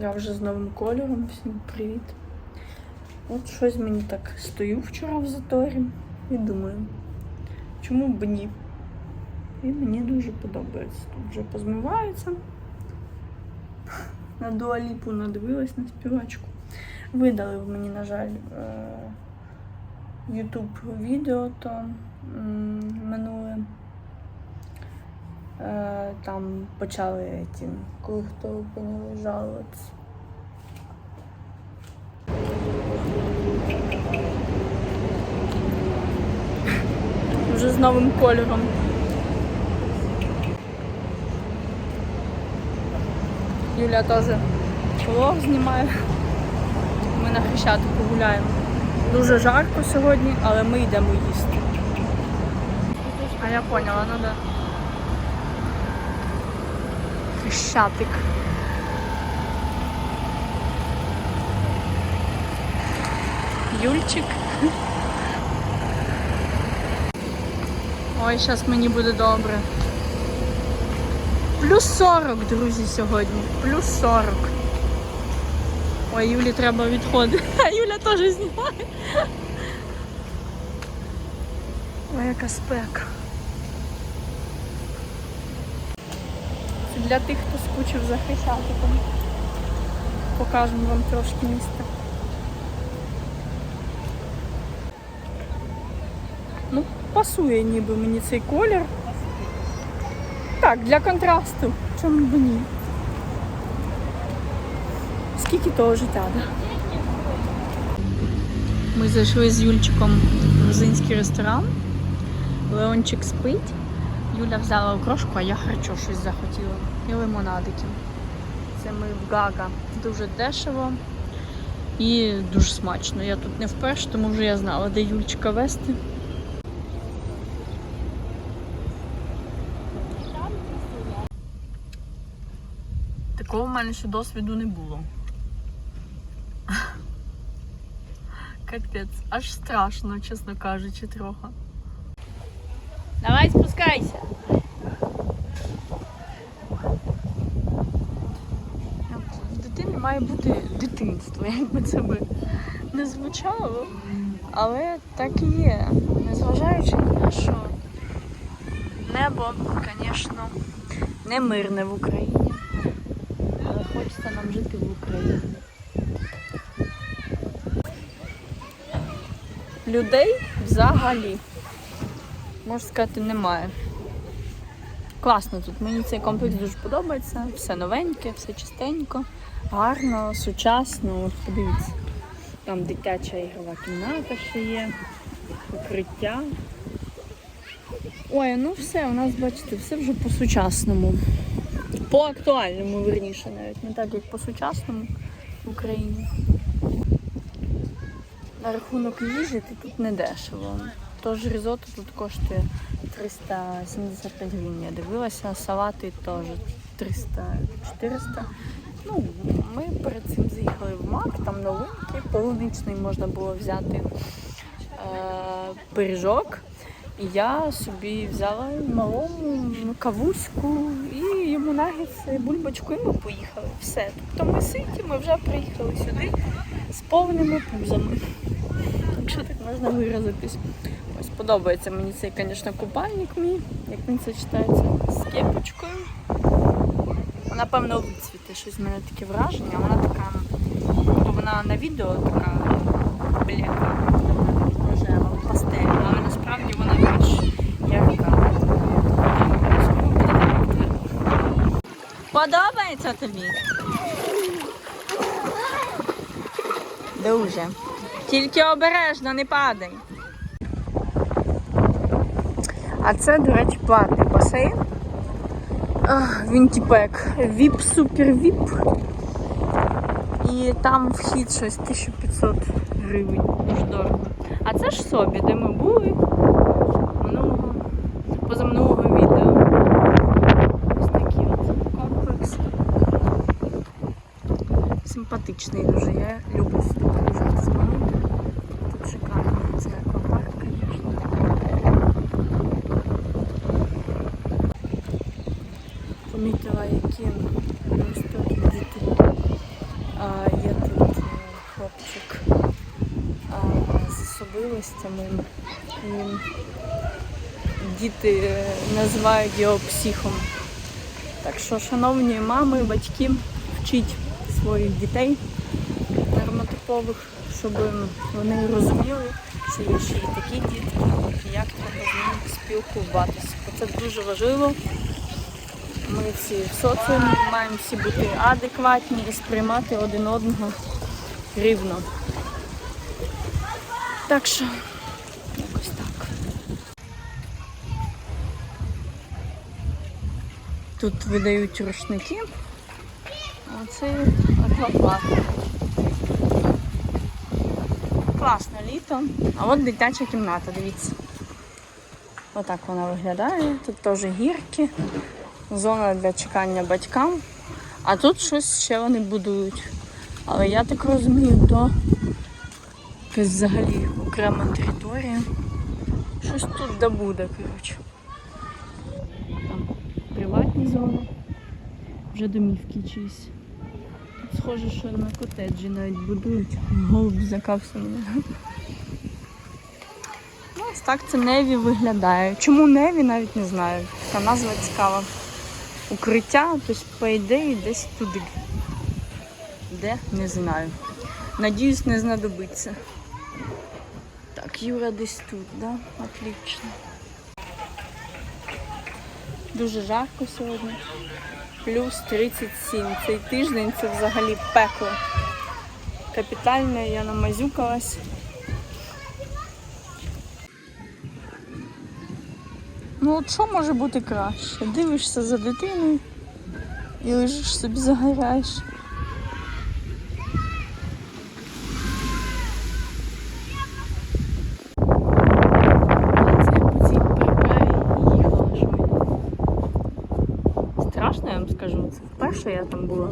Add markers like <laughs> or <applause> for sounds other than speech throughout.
Я вже з новим кольором. Всім привіт. От щось мені так стою вчора в заторі і думаю, чому б ні? І мені дуже подобається. Тут вже позмивається. На дуаліпу надивилась на співачку. Видалив мені, на жаль, е, YouTube відео то минуле. Е, Там почали ті, коли хто поняли жалуватися. Вже з новим кольором. Юля теж влог знімає. Ми на Хрещатику гуляємо. Дуже жарко сьогодні, але ми йдемо їсти. А я поняла, ну да. Хрещатик. Юльчик. Ой, зараз мені буде добре. Плюс 40, друзі, сьогодні. Плюс 40. Ой, Юлі треба відходити. <laughs> А Юля теж знімає. Ой, яка спека. Для тих, хто скучив за хрещатиком. Покажемо вам трошки міста. Ну, пасує ніби мені цей колір. Так, для контрасту. Чому б ні? Скільки того життя, да? Ми зайшли з Юльчиком в грузинський ресторан. Леончик спить. Юля взяла окрошку, а я харчо щось захотіла. І лимонадики. Це ми в Гага. Дуже дешево і дуже смачно. Я тут не вперше, тому вже я знала, де Юльчика вести. Такого в мене ще досвіду не було. <laughs> Капець, аж страшно, чесно кажучи, трохи. Давай спускайся. В дитини має бути дитинство, як би це би не звучало. Але так і є. Незважаючи на що. Небо, звісно, не мирне в Україні. Але хочеться нам жити в Україні. Людей взагалі, можна сказати, немає. Класно тут. Мені цей комплекс дуже подобається. Все новеньке, все чистенько, гарно, сучасно. От подивіться. Там дитяча ігрова кімната ще є, укриття. Ой, ну все, у нас, бачите, все вже по-сучасному. По актуальному, верніше, навіть не так, як по сучасному в Україні. На рахунок їжі то тут не дешево. Тож ризотто тут коштує 375 гривень. Я дивилася, салати теж 300-400. Ну, ми перед цим заїхали в Мак, там новинки, полуничний можна було взяти е, пиріжок. І я собі взяла малому кавуську і йому нагетси, бульбочку, і ми поїхали. Все. Тобто ми ситі, ми вже приїхали сюди з повними пузами. Якщо так можна виразитись. Подобається мені цей, звісно, купальник мій, як він це читається, з кепочкою. Вона, певно, вицвіте, щось в мене таке враження. Вона така, бо вона на відео така бляка, рожева, пастельна, але насправді вона більш ярка. Подобається тобі? Дуже. Тільки обережно, не падай. А це, до речі, платний басейн. Ах, Він типу віп, супер віп. І там вхід щось 1500 гривень. Дуже дорого. А це ж собі, де ми були минулого, позаминулого відео. Ось такий от комплекс. Симпатичний дуже. Я люблю сюди приїжджати. Тут шикарно. Це аквапарк, звісно. Помітила, які ростуть діти. А, є тут е, хлопчик з особливостями. І діти е, називають його психом. Так що, шановні мами, батьки, вчіть своїх дітей нормотипових, щоб вони розуміли, що є ще і такі діти, і як треба з ними спілкуватися. Це дуже важливо. Ми всі в соціумі маємо всі бути адекватні і сприймати один одного рівно. Так що, якось так. Тут видають рушники, а це аквапарк. Класно літо. А от дитяча кімната, дивіться. Отак вона виглядає. Тут теж гірки, зона для чекання батькам. А тут щось ще вони будують. Але я так розумію, то якась взагалі окрема територія. Щось тут да буде, коротше. Там приватні зони, вже домівки чиїсь. Тут схоже, що на котеджі навіть будують. Голуб закався мене. Ну, ось так це Неві виглядає. Чому Неві, навіть не знаю. Така назва цікава. Укриття, тобто, по ідеї, десь туди. Де? Не знаю. Надіюсь, не знадобиться. Так, Юра десь тут, да? Отлично. Дуже жарко сьогодні. Плюс 37. Цей тиждень це взагалі пекло. Капітально я намазюкалась. Ну от що може бути краще? Дивишся за дитиною і лежиш собі швидко. Страшно, я вам скажу. Це вперше я там була.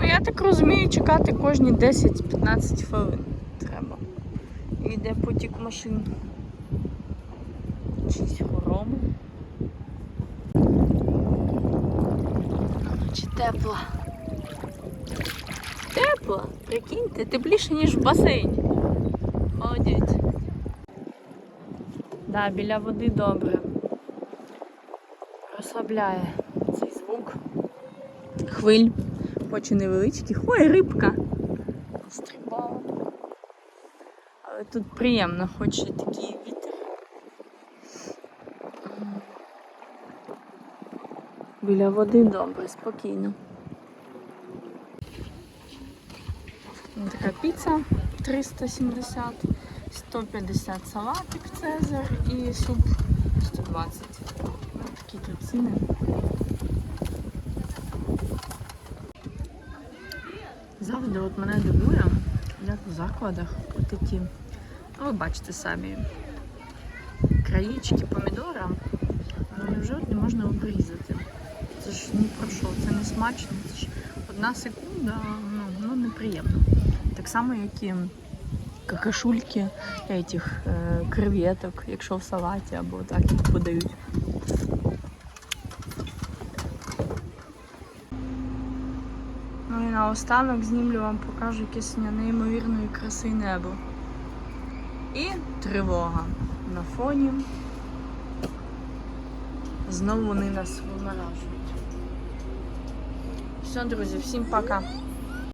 Ну, я так розумію, чекати кожні 10-15 хвилин треба. І йде потік машин. Чиїсь хороми. Чи тепло? Тепло, прикиньте, тепліше, ніж в басейні. Молодець. Да, біля води добре. Розслабляє цей звук. Хвиль, хоч і невеличких. Ой, рибка. Стрибала. Але тут приємно, хоч і такий вітер. Біля води добре, спокійно. Ось Така піца 370, 150 салатик Цезар і суп 120. Ось Такі тут ціни. От мене дивує, як в закладах от ті, ну, ви бачите самі, краєчки помідора, ну от не можна обрізати? Це ж ні про що, це не смачно, це ж одна секунда, ну, ну неприємно. Так само, як і какашульки этих е, креветок, якщо в салаті або так їх подають. Ну і наостанок знімлю вам покажу якесь неймовірної краси небо. І тривога на фоні. Знову вони нас вимаражують. Все, друзі, всім пока.